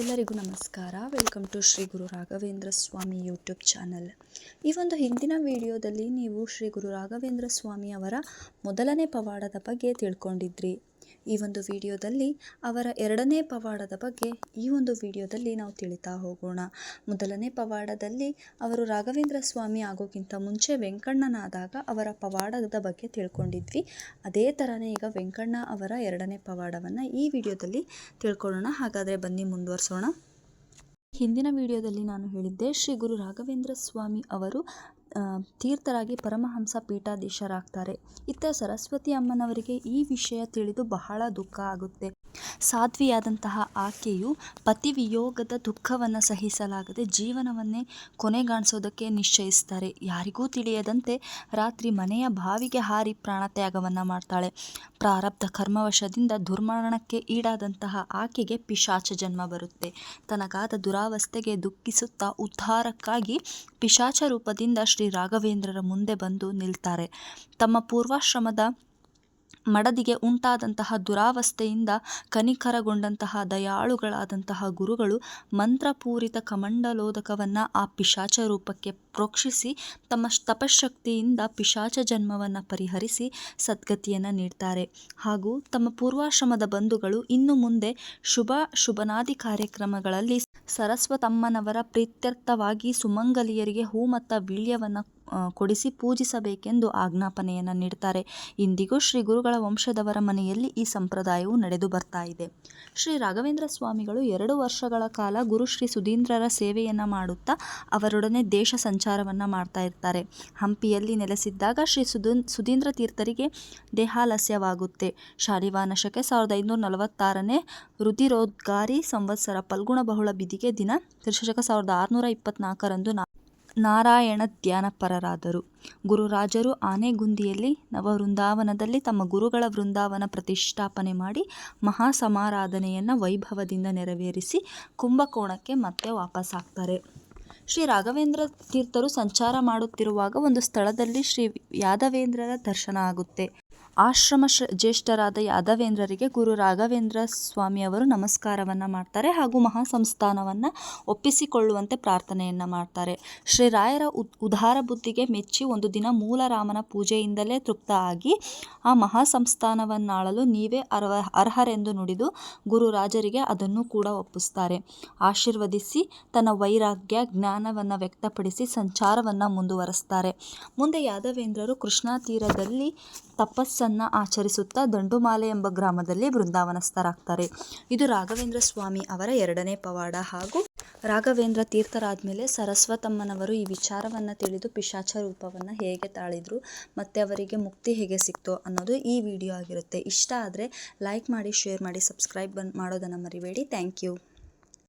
ಎಲ್ಲರಿಗೂ ನಮಸ್ಕಾರ. Welcome to Shri Guru Raghavendra Swami YouTube channel ಈ ಒಂದು ಹಿಂದಿನ ವಿಡಿಯೋದಲ್ಲಿ ನೀವು ಶ್ರೀ ಗುರು ರಾಘವೇಂದ್ರ ಸ್ವಾಮಿ ಅವರ ಮೊದಲನೇ ಪವಾಡದ ಬಗ್ಗೆ ತಿಳ್ಕೊಂಡಿದ್ರಿ. ಈ ಒಂದು ವಿಡಿಯೋದಲ್ಲಿ ಅವರ ಎರಡನೇ ಪವಾಡದ ಬಗ್ಗೆ ಈ ಒಂದು ವಿಡಿಯೋದಲ್ಲಿ ನಾವು ತಿಳಿತಾ ಹೋಗೋಣ. ಮೊದಲನೇ ಪವಾಡದಲ್ಲಿ ಅವರು ರಾಘವೇಂದ್ರ ಸ್ವಾಮಿ ಆಗೋಕ್ಕಿಂತ ಮುಂಚೆ ವೆಂಕಣ್ಣನಾದಾಗ ಅವರ ಪವಾಡದ ಬಗ್ಗೆ ತಿಳ್ಕೊಂಡಿದ್ವಿ. ಅದೇ ಥರನೇ ಈಗ ವೆಂಕಣ್ಣ ಅವರ ಎರಡನೇ ಪವಾಡವನ್ನು ಈ ವಿಡಿಯೋದಲ್ಲಿ ತಿಳ್ಕೊಳ್ಳೋಣ. ಹಾಗಾದರೆ ಬನ್ನಿ ಮುಂದುವರಿಸೋಣ. ಹಿಂದಿನ ವಿಡಿಯೋದಲ್ಲಿ ನಾನು ಹೇಳಿದ್ದೆ ಶ್ರೀ ಗುರು ರಾಘವೇಂದ್ರ ಸ್ವಾಮಿ ಅವರು ತೀರ್ಥರಾಗಿ ಪರಮಹಂಸ ಪೀಠಾಧೀಶರಾಗ್ತಾರೆ. ಇತ್ತ ಸರಸ್ವತಿ ಅಮ್ಮನವರಿಗೆ ಈ ವಿಷಯ ತಿಳಿದು ಬಹಳ ದುಃಖ ಆಗುತ್ತೆ. ಸಾಧ್ವಿಯಾದಂತಹ ಆಕೆಯು ಪತಿವಿಯೋಗದ ದುಃಖವನ್ನು ಸಹಿಸಲಾಗದೆ ಜೀವನವನ್ನೇ ಕೊನೆಗಾಣಿಸೋದಕ್ಕೆ ನಿಶ್ಚಯಿಸ್ತಾರೆ. ಯಾರಿಗೂ ತಿಳಿಯದಂತೆ ರಾತ್ರಿ ಮನೆಯ ಬಾವಿಗೆ ಹಾರಿ ಪ್ರಾಣತ್ಯಾಗವನ್ನು ಮಾಡ್ತಾಳೆ. ಪ್ರಾರಬ್ಧ ಕರ್ಮವಶದಿಂದ ದುರ್ಮರಣಕ್ಕೆ ಈಡಾದಂತಹ ಆಕೆಗೆ ಪಿಶಾಚ ಜನ್ಮ ಬರುತ್ತೆ. ತನಗಾದ ದುರಾವಸ್ಥೆಗೆ ದುಃಖಿಸುತ್ತಾ ಉದ್ಧಾರಕ್ಕಾಗಿ ಪಿಶಾಚ ರೂಪದಿಂದ ಶ್ರೀ ರಾಘವೇಂದ್ರರ ಮುಂದೆ ಬಂದು ನಿಲ್ತಾರೆ. ತಮ್ಮ ಪೂರ್ವಾಶ್ರಮದ ಮಡದಿಗೆ ಉಂಟಾದಂತಹ ದುರಾವಸ್ಥೆಯಿಂದ ಕನಿಕರಗೊಂಡಂತಹ ದಯಾಳುಗಳಾದಂತಹ ಗುರುಗಳು ಮಂತ್ರಪೂರಿತ ಕಮಂಡಲೋದಕವನ್ನು ಆ ಪಿಶಾಚ ರೂಪಕ್ಕೆ ಪ್ರೋಕ್ಷಿಸಿ ತಮ್ಮ ತಪಶಕ್ತಿಯಿಂದ ಪಿಶಾಚ ಜನ್ಮವನ್ನು ಪರಿಹರಿಸಿ ಸದ್ಗತಿಯನ್ನು ನೀಡ್ತಾರೆ. ಹಾಗೂ ತಮ್ಮ ಪೂರ್ವಾಶ್ರಮದ ಬಂಧುಗಳು ಇನ್ನು ಮುಂದೆ ಶುಭ, ಶುಭನಾದಿ ಕಾರ್ಯಕ್ರಮಗಳಲ್ಲಿ ಸರಸ್ವತಮ್ಮನವರ ಪ್ರೀತ್ಯರ್ಥವಾಗಿ ಸುಮಂಗಲಿಯರಿಗೆ ಹೂ ಮತ್ತು ವೀಳ್ಯವನ್ನು ಕೊಡಿಸಿ ಪೂಜಿಸಬೇಕೆಂದು ಆಜ್ಞಾಪನೆಯನ್ನು ನೀಡ್ತಾರೆ. ಇಂದಿಗೂ ಶ್ರೀ ಗುರುಗಳ ವಂಶದವರ ಮನೆಯಲ್ಲಿ ಈ ಸಂಪ್ರದಾಯವು ನಡೆದು ಬರ್ತಾ ಇದೆ. ಶ್ರೀ ರಾಘವೇಂದ್ರ ಸ್ವಾಮಿಗಳು ಎರಡು ವರ್ಷಗಳ ಕಾಲ ಗುರು ಶ್ರೀ ಸುಧೀಂದ್ರರ ಸೇವೆಯನ್ನು ಮಾಡುತ್ತಾ ಅವರೊಡನೆ ದೇಶ ಸಂಚಾರವನ್ನು ಮಾಡ್ತಾ ಇರ್ತಾರೆ. ಹಂಪಿಯಲ್ಲಿ ನೆಲೆಸಿದ್ದಾಗ ಶ್ರೀ ಸುಧೀನ್ ಸುಧೀಂದ್ರ ತೀರ್ಥರಿಗೆ ದೇಹಾಲಸ್ಯವಾಗುತ್ತೆ. ಶಾಲಿವಾನಶಕ್ಕೆ ಸಾವಿರದ ಐನೂರ ನಲವತ್ತಾರನೇ ರುದಿರೋದ್ಗಾರಿ ಸಂವತ್ಸರ ಫಲ್ಗುಣ ಬಹುಳ ಬಿದಿಗೆ ದಿನ ತ್ರಿಶಕ ಸಾವಿರದ ಆರುನೂರ ಇಪ್ಪತ್ನಾಲ್ಕರಂದು ನಾ ನಾರಾಯಣ ಧ್ಯಾನಪರರಾದರು ಗುರುರಾಜರು ಆನೆಗುಂದಿಯಲ್ಲಿ ನವವೃಂದಾವನದಲ್ಲಿ ತಮ್ಮ ಗುರುಗಳ ವೃಂದಾವನ ಪ್ರತಿಷ್ಠಾಪನೆ ಮಾಡಿ ಮಹಾ ಸಮಾರಾಧನೆಯನ್ನು ವೈಭವದಿಂದ ನೆರವೇರಿಸಿ ಕುಂಭಕೋಣಕ್ಕೆ ಮತ್ತೆ ವಾಪಸ್ಸಾಗ್ತಾರೆ ಶ್ರೀ ರಾಘವೇಂದ್ರ ತೀರ್ಥರು ಸಂಚಾರ ಮಾಡುತ್ತಿರುವಾಗ ಒಂದು ಸ್ಥಳದಲ್ಲಿ ಶ್ರೀ ಯಾದವೇಂದ್ರರ ದರ್ಶನ ಆಗುತ್ತೆ. ಆಶ್ರಮ ಶ್ರ ಜ್ಯೇಷ್ಠರಾದ ಯಾದವೇಂದ್ರರಿಗೆ ಗುರು ರಾಘವೇಂದ್ರ ಸ್ವಾಮಿಯವರು ನಮಸ್ಕಾರವನ್ನು ಮಾಡ್ತಾರೆ ಹಾಗೂ ಮಹಾಸಂಸ್ಥಾನವನ್ನು ಒಪ್ಪಿಸಿಕೊಳ್ಳುವಂತೆ ಪ್ರಾರ್ಥನೆಯನ್ನು ಮಾಡ್ತಾರೆ. ಶ್ರೀರಾಯರ ಉದ್, ಉದಾರ ಬುದ್ಧಿಗೆ ಮೆಚ್ಚಿ ಒಂದು ದಿನ ಮೂಲರಾಮನ ಪೂಜೆಯಿಂದಲೇ ತೃಪ್ತ ಆಗಿ ಆ ಮಹಾಸಂಸ್ಥಾನವನ್ನಾಳಲು ನೀವೇ ಅರ್ಹ ಅರ್ಹರೆಂದು ನುಡಿದು ಗುರುರಾಜರಿಗೆ ಅದನ್ನು ಕೂಡ ಒಪ್ಪಿಸ್ತಾರೆ. ಆಶೀರ್ವದಿಸಿ ತನ್ನ ವೈರಾಗ್ಯ, ಜ್ಞಾನವನ್ನು ವ್ಯಕ್ತಪಡಿಸಿ ಸಂಚಾರವನ್ನು ಮುಂದುವರೆಸ್ತಾರೆ. ಮುಂದೆ ಯಾದವೇಂದ್ರರು ಕೃಷ್ಣಾ ತೀರದಲ್ಲಿ ತಪಸ್ಸನ್ನು ಆಚರಿಸುತ್ತಾ ದಂಡುಮಾಲೆ ಎಂಬ ಗ್ರಾಮದಲ್ಲಿ ಬೃಂದಾವನಸ್ಥರಾಗ್ತಾರೆ. ಇದು ರಾಘವೇಂದ್ರ ಸ್ವಾಮಿ ಅವರ ಎರಡನೇ ಪವಾಡ ಹಾಗೂ ರಾಘವೇಂದ್ರ ತೀರ್ಥರಾದಮೇಲೆ ಸರಸ್ವತಮ್ಮನವರು ಈ ವಿಚಾರವನ್ನು ತಿಳಿದು ಪಿಶಾಚ ರೂಪವನ್ನು ಹೇಗೆ ತಾಳಿದ್ರು, ಮತ್ತು ಅವರಿಗೆ ಮುಕ್ತಿ ಹೇಗೆ ಸಿಕ್ತು ಅನ್ನೋದು ಈ ವಿಡಿಯೋ ಆಗಿರುತ್ತೆ. ಇಷ್ಟ ಆದರೆ ಲೈಕ್ ಮಾಡಿ ಶೇರ್ ಮಾಡಿ ಸಬ್ಸ್ಕ್ರೈಬ್ ಮಾಡೋದನ್ನು ಮರಿಬೇಡಿ. Thank you